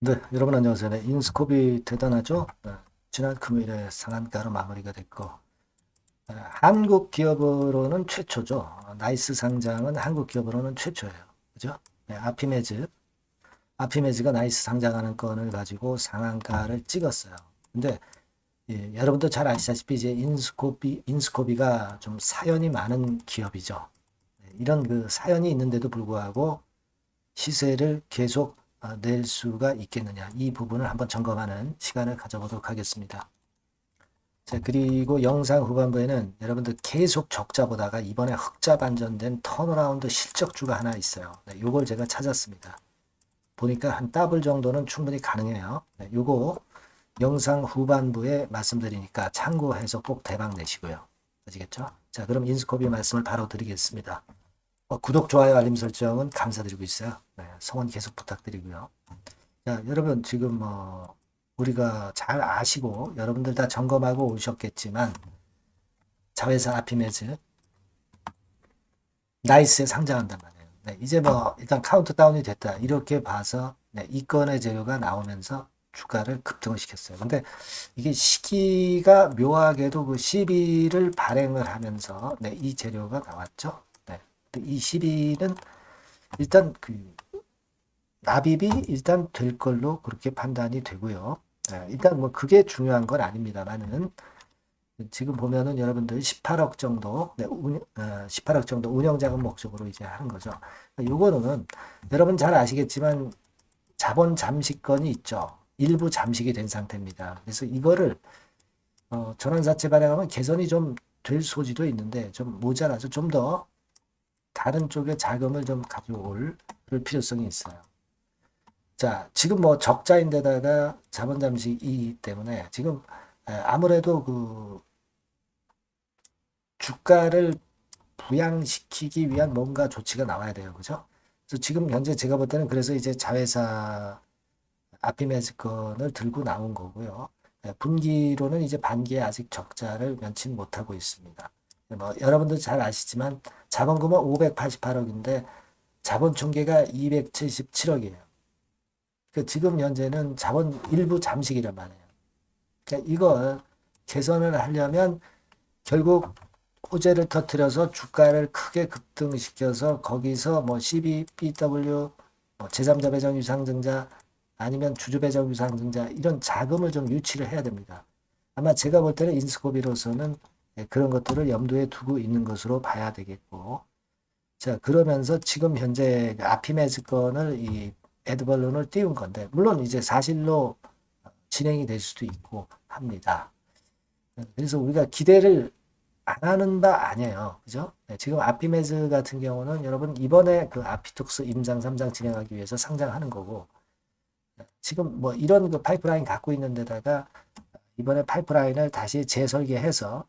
네, 여러분 안녕하세요. 네, 인스코비 대단하죠? 네, 지난 금요일에 상한가로 마무리가 됐고, 네, 한국 기업으로는 최초죠. 어, 나이스 상장은 한국 기업으로는 최초예요. 그죠? 네, 아피메즈. 아피메즈가 나이스 상장하는 건을 가지고 상한가를 찍었어요. 근데 예, 여러분도 잘 아시다시피 이제 인스코비, 인스코비가 좀 사연이 많은 기업이죠. 네, 이런 그 사연이 있는데도 불구하고 시세를 계속 아, 낼 수가 있겠느냐. 이 부분을 한번 점검하는 시간을 가져보도록 하겠습니다. 자, 그리고 영상 후반부에는 여러분들 계속 적자 보다가 이번에 흑자 반전된 턴어라운드 실적주가 하나 있어요. 네, 요걸 제가 찾았습니다. 보니까 한 더블 정도는 충분히 가능해요. 네, 요거 영상 후반부에 말씀드리니까 참고해서 꼭 대박 내시고요. 아시겠죠? 자, 그럼 인스코비 말씀을 바로 드리겠습니다. 어, 구독, 좋아요, 알림 설정은 감사드리고 있어요. 네, 성원 계속 부탁드리고요. 자, 여러분 지금 뭐 우리가 잘 아시고 여러분들 다 점검하고 오셨겠지만 자회사 아피메즈 나이스에 상장한단 말이에요. 네, 이제 뭐 일단 카운트다운이 됐다 이렇게 봐서 네, 이 건의 재료가 나오면서 주가를 급등을 시켰어요. 근데 이게 시기가 묘하게도 그 시비를 발행을 하면서 네, 이 재료가 나왔죠. 네, 이 시비는 일단 그 납입이 일단 될 걸로 그렇게 판단이 되고요. 네, 일단 뭐 그게 중요한 건 아닙니다만은 지금 보면은 여러분들 18억 정도, 네, 운, 어, 18억 정도 운영자금 목적으로 이제 하는 거죠. 요거는 여러분 잘 아시겠지만 자본 잠식건이 있죠. 일부 잠식이 된 상태입니다. 그래서 이거를 어, 전환사채 발행하면 개선이 좀 될 소지도 있는데 좀 모자라서 좀 더 다른 쪽에 자금을 좀 가져올 필요성이 있어요. 자, 지금 뭐 적자인데다가 자본 잠식이기 때문에 지금 에, 아무래도 그 주가를 부양시키기 위한 뭔가 조치가 나와야 돼요. 그죠? 그래서 지금 현재 제가 볼 때는 그래서 이제 자회사 아피메즈 건을 들고 나온 거고요. 에, 분기로는 이제 반기에 아직 적자를 면치 못하고 있습니다. 뭐 여러분들 잘 아시지만 자본금은 588억인데 자본 총계가 277억이에요. 그 지금 현재는 자본 일부 잠식이란 말이에요. 그러니까 이걸 개선을 하려면 결국 호재를 터트려서 주가를 크게 급등시켜서 거기서 뭐 CB, BW, 뭐 제3자 배정 유상증자 아니면 주주 배정 유상증자 이런 자금을 좀 유치를 해야 됩니다. 아마 제가 볼 때는 인스코비로서는 예, 그런 것들을 염두에 두고 있는 것으로 봐야 되겠고 자 그러면서 지금 현재 아피메즈 건을 이 에드벌룬을 띄운 건데 물론 이제 사실로 진행이 될 수도 있고 합니다. 그래서 우리가 기대를 안 하는 바 아니에요. 그죠? 네, 지금 아피메즈 같은 경우는 여러분 이번에 그 아피톡스 임상 3장 진행하기 위해서 상장하는 거고 네, 지금 뭐 이런 그 파이프라인 갖고 있는 데다가 이번에 파이프라인을 다시 재설계해서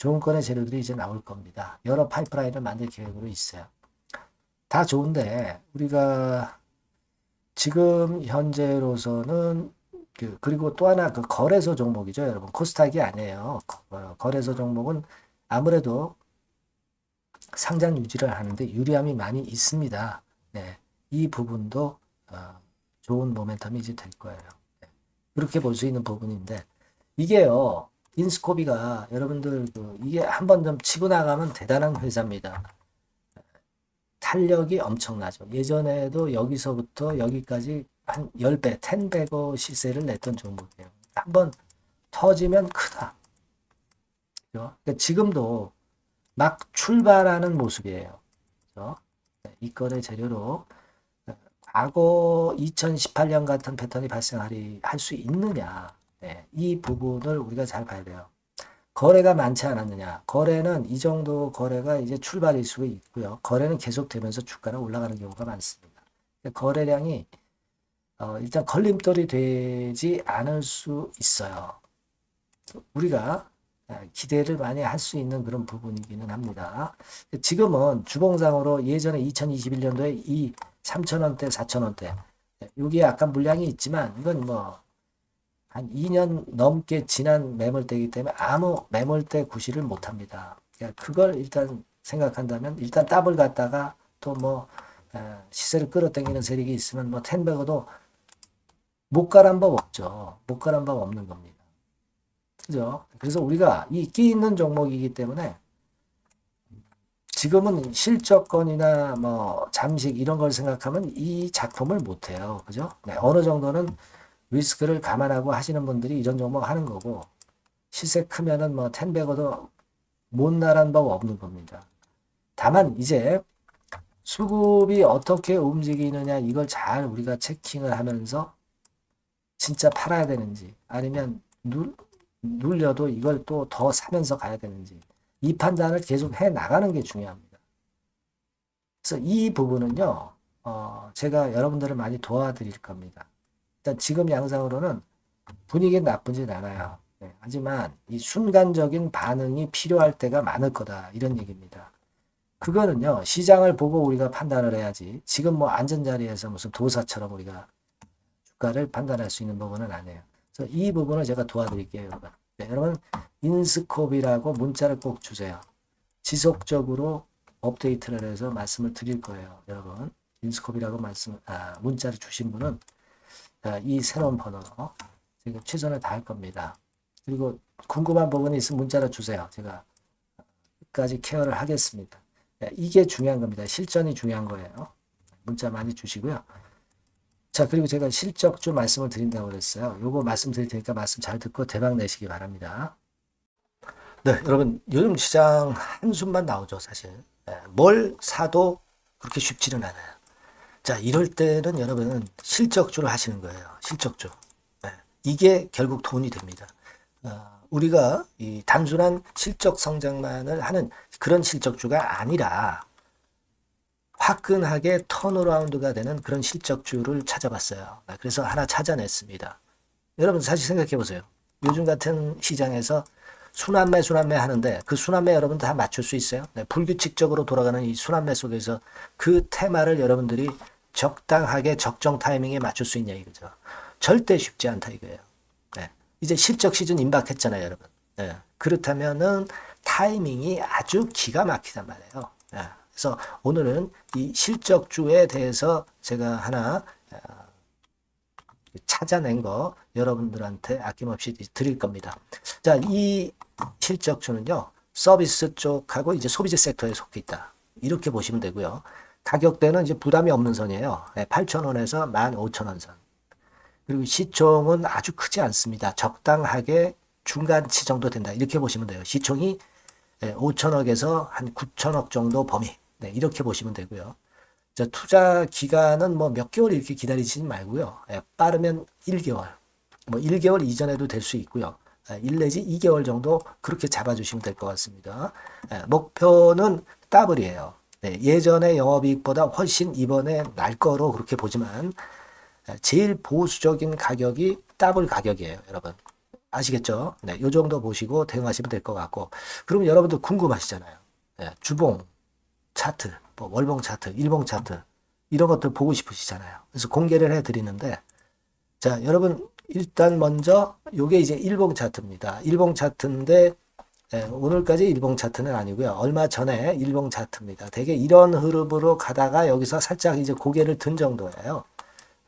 좋은 건의 재료들이 이제 나올 겁니다. 여러 파이프라인을 만들 계획으로 있어요. 다 좋은데 우리가 지금 현재로서는 그 그리고 또 하나 그 거래소 종목이죠, 여러분. 코스닥이 아니에요. 거- 거래소 종목은 아무래도 상장 유지를 하는데 유리함이 많이 있습니다. 네, 이 부분도 어, 좋은 모멘텀이 이제 될 거예요. 네, 그렇게 볼 수 있는 부분인데 이게요, 인스코비가 여러분들 그 이게 한번 좀 치고 나가면 대단한 회사입니다. 탄력이 엄청나죠. 예전에도 여기서부터 여기까지 한 10배, 10배고 시세를 냈던 종목이에요. 한번 터지면 크다. 그러니까 지금도 막 출발하는 모습이에요. 네, 이 건의 재료로 과거 2018년 같은 패턴이 발생하리 할 수 있느냐. 네, 이 부분을 우리가 잘 봐야 돼요. 거래가 많지 않았느냐. 거래는 이 정도 거래가 이제 출발일 수가 있고요. 거래는 계속되면서 주가는 올라가는 경우가 많습니다. 거래량이 어, 일단 걸림돌이 되지 않을 수 있어요. 우리가 아, 기대를 많이 할 수 있는 그런 부분이기는 합니다. 지금은 주봉상으로 예전에 2021년도에 이 3,000원대, 4,000원대 여기에 약간 물량이 있지만 이건 뭐 한 2년 넘게 지난 매물대이기 때문에 아무 매물대 구실을 못 합니다. 그러니까 그걸 일단 생각한다면 일단 더블 갔다가 또 뭐 시세를 끌어당기는 세력이 있으면 뭐 텐베거도 못 가란 법 없죠. 못 가란 법 없는 겁니다. 그죠? 그래서 우리가 이 끼 있는 종목이기 때문에 지금은 실적권이나 뭐 잠식 이런 걸 생각하면 이 작품을 못 해요. 그죠? 네, 어느 정도는 리스크를 감안하고 하시는 분들이 이런 종목 하는 거고 시세 크면은 뭐 텐베거도 못 나란 법 없는 겁니다. 다만 이제 수급이 어떻게 움직이느냐 이걸 잘 우리가 체킹을 하면서 진짜 팔아야 되는지 아니면 눌, 눌려도 이걸 또 더 사면서 가야 되는지 이 판단을 계속 해 나가는 게 중요합니다. 그래서 이 부분은요, 어, 제가 여러분들을 많이 도와드릴 겁니다. 일단 지금 양상으로는 분위기는 나쁘진 않아요. 네, 하지만 이 순간적인 반응이 필요할 때가 많을 거다. 이런 얘기입니다. 그거는요, 시장을 보고 우리가 판단을 해야지. 지금 뭐 안전자리에서 무슨 도사처럼 우리가 주가를 판단할 수 있는 부분은 아니에요. 그래서 이 부분을 제가 도와드릴게요, 여러분. 네, 여러분, 인스콥이라고 문자를 꼭 주세요. 지속적으로 업데이트를 해서 말씀을 드릴 거예요, 여러분. 인스콥이라고 말씀, 아, 문자를 주신 분은 아, 이 새로운 번호로 제가 최선을 다할 겁니다. 그리고 궁금한 부분이 있으면 문자로 주세요. 제가 끝까지 케어를 하겠습니다. 네, 이게 중요한 겁니다. 실전이 중요한 거예요. 문자 많이 주시고요. 자, 그리고 제가 실적 좀 말씀을 드린다고 그랬어요. 요거 말씀 드릴 테니까 말씀 잘 듣고 대박 내시기 바랍니다. 네, 여러분, 요즘 시장 한숨만 나오죠, 사실. 네, 뭘 사도 그렇게 쉽지는 않아요. 자, 이럴 때는 여러분은 실적주를 하시는 거예요. 실적주. 네, 이게 결국 돈이 됩니다. 어, 우리가 이 단순한 실적 성장만을 하는 그런 실적주가 아니라 화끈하게 턴어라운드가 되는 그런 실적주를 찾아봤어요. 네, 그래서 하나 찾아냈습니다. 여러분 사실 생각해 보세요. 요즘 같은 시장에서 순환매 순환매 하는데 그 순환매 여러분 다 맞출 수 있어요? 네, 불규칙적으로 돌아가는 이 순환매 속에서 그 테마를 여러분들이 적당하게 적정 타이밍에 맞출 수 있냐 이거죠. 절대 쉽지 않다 이거예요. 네, 이제 실적 시즌 임박했잖아요, 여러분. 네, 그렇다면은 타이밍이 아주 기가 막히단 말이에요. 네, 그래서 오늘은 이 실적주에 대해서 제가 하나 어, 찾아낸 거 여러분들한테 아낌없이 드릴 겁니다. 자, 이 실적주는요, 서비스 쪽하고 이제 소비재 섹터에 속해 있다. 이렇게 보시면 되고요. 가격대는 이제 부담이 없는 선이에요. 8,000원에서 15,000원 선. 그리고 시총은 아주 크지 않습니다. 적당하게 중간치 정도 된다. 이렇게 보시면 돼요. 시총이 5천억에서 한 9천억 정도 범위. 네, 이렇게 보시면 되고요. 자, 투자 기간은 뭐 몇 개월 이렇게 기다리지 말고요. 예, 빠르면 1개월, 뭐 1개월 이전에도 될 수 있고요. 예, 1 내지 2개월 정도 그렇게 잡아주시면 될 것 같습니다. 예, 목표는 더블이에요. 네, 예전의 영업이익보다 훨씬 이번에 날 거로 그렇게 보지만 예, 제일 보수적인 가격이 더블 가격이에요, 여러분. 아시겠죠? 네, 요 정도 보시고 대응하시면 될 것 같고. 그럼 여러분들 궁금하시잖아요. 네, 주봉, 차트, 뭐 월봉 차트, 일봉 차트 이런 것들 보고 싶으시잖아요. 그래서 공개를 해 드리는데 자, 여러분 일단 먼저 요게 이제 일봉 차트입니다. 일봉 차트인데 예, 오늘까지 일봉 차트는 아니고요. 얼마 전에 일봉 차트입니다. 되게 이런 흐름으로 가다가 여기서 살짝 이제 고개를 든 정도예요.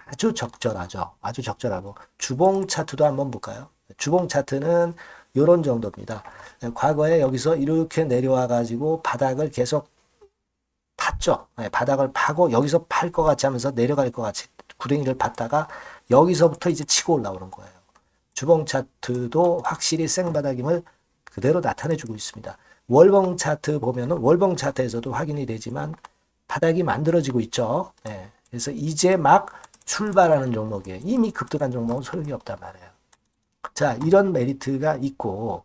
아주 적절하죠. 아주 적절하고 주봉 차트도 한번 볼까요? 주봉 차트는 요런 정도입니다. 예, 과거에 여기서 이렇게 내려와 가지고 바닥을 계속 팠죠. 네, 바닥을 파고 여기서 팔 것 같이 하면서 내려갈 것 같이 구덩이를 팠다가 여기서부터 이제 치고 올라오는 거예요. 주봉 차트도 확실히 생바닥임을 그대로 나타내주고 있습니다. 월봉 차트 보면은 월봉 차트에서도 확인이 되지만 바닥이 만들어지고 있죠. 네, 그래서 이제 막 출발하는 종목이에요. 이미 급등한 종목은 소용이 없단 말이에요. 자, 이런 메리트가 있고,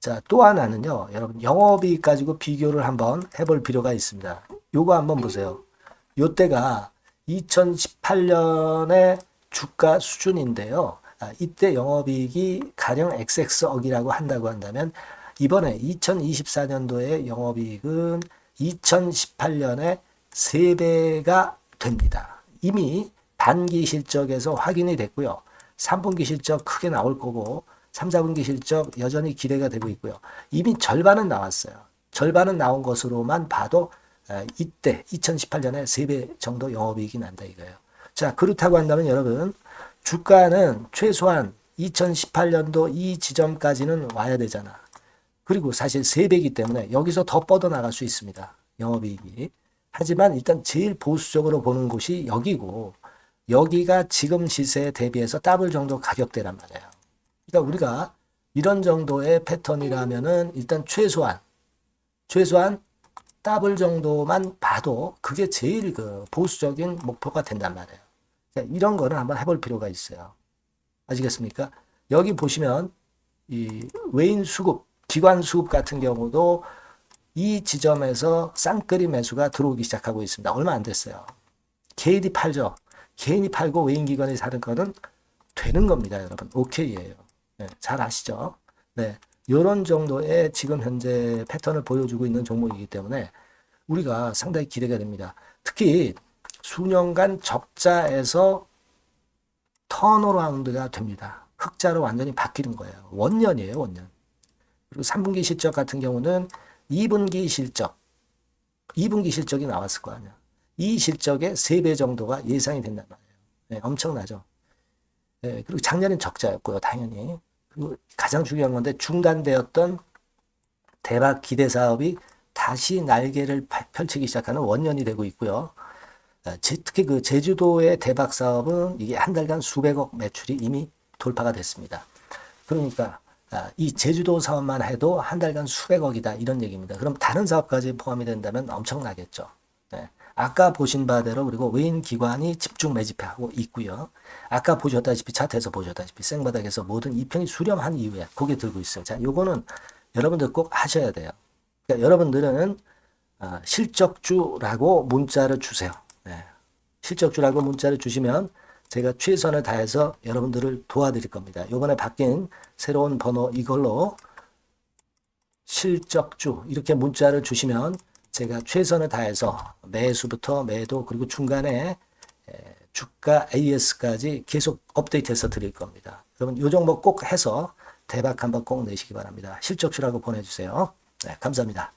자, 또 하나는요, 여러분, 영업이익 가지고 비교를 한번 해볼 필요가 있습니다. 요거 한번 보세요. 요때가 2018년의 주가 수준인데요. 아, 이때 영업이익이 가령 XX억이라고 한다고 한다면 이번에 2024년도의 영업이익은 2018년에 3배가 됩니다. 이미 단기 실적에서 확인이 됐고요. 3분기 실적 크게 나올 거고 3, 4분기 실적 여전히 기대가 되고 있고요. 이미 절반은 나왔어요. 절반은 나온 것으로만 봐도 이때 2018년에 3배 정도 영업이익이 난다 이거예요. 자 그렇다고 한다면 여러분 주가는 최소한 2018년도 이 지점까지는 와야 되잖아. 그리고 사실 3배이기 때문에 여기서 더 뻗어나갈 수 있습니다. 영업이익이. 하지만 일단 제일 보수적으로 보는 곳이 여기고 여기가 지금 시세에 대비해서 더블 정도 가격대란 말이에요. 그러니까 우리가 이런 정도의 패턴이라면은 일단 최소한 최소한 더블 정도만 봐도 그게 제일 그 보수적인 목표가 된단 말이에요. 자, 이런 거는 한번 해볼 필요가 있어요. 아시겠습니까? 여기 보시면 이 외인 수급, 기관 수급 같은 경우도 이 지점에서 쌍끌이 매수가 들어오기 시작하고 있습니다. 얼마 안 됐어요. 개인이 팔죠. 개인이 팔고 외인 기관이 사는 거는 되는 겁니다, 여러분. 오케이예요. 네, 잘 아시죠? 네. 이런 정도의 지금 현재 패턴을 보여주고 있는 종목이기 때문에 우리가 상당히 기대가 됩니다. 특히 수년간 적자에서 턴어라운드가 됩니다. 흑자로 완전히 바뀌는 거예요. 원년이에요, 원년. 그리고 3분기 실적 같은 경우는 2분기 실적, 2분기 실적이 나왔을 거 아니야. 이 실적의 3배 정도가 예상이 된단 말이에요. 네, 엄청나죠. 네, 그리고 작년엔 적자였고요, 당연히. 그리고 가장 중요한 건데 중단되었던 대박 기대 사업이 다시 날개를 파- 펼치기 시작하는 원년이 되고 있고요. 아, 제- 특히 그 제주도의 대박 사업은 이게 한 달간 수백억 매출이 이미 돌파가 됐습니다. 그러니까 아, 이 제주도 사업만 해도 한 달간 수백억이다 이런 얘기입니다. 그럼 다른 사업까지 포함이 된다면 엄청나겠죠. 네. 아까 보신 바대로 그리고 외인 기관이 집중 매집하고 있고요. 아까 보셨다시피 차트에서 보셨다시피 생바닥에서 모든 이평이 수렴한 이후에 고개 들고 있어요. 자, 요거는 여러분들 꼭 하셔야 돼요. 그러니까 여러분들은 아, 실적주라고 문자를 주세요. 네. 실적주라고 문자를 주시면 제가 최선을 다해서 여러분들을 도와드릴 겁니다. 요번에 바뀐 새로운 번호 이걸로 실적주 이렇게 문자를 주시면 제가 최선을 다해서 매수부터 매도 그리고 중간에 에, 주가 AS까지 계속 업데이트해서 드릴 겁니다. 여러분 요 종목 꼭 해서 대박 한번 꼭 내시기 바랍니다. 실적주라고 보내주세요. 네, 감사합니다.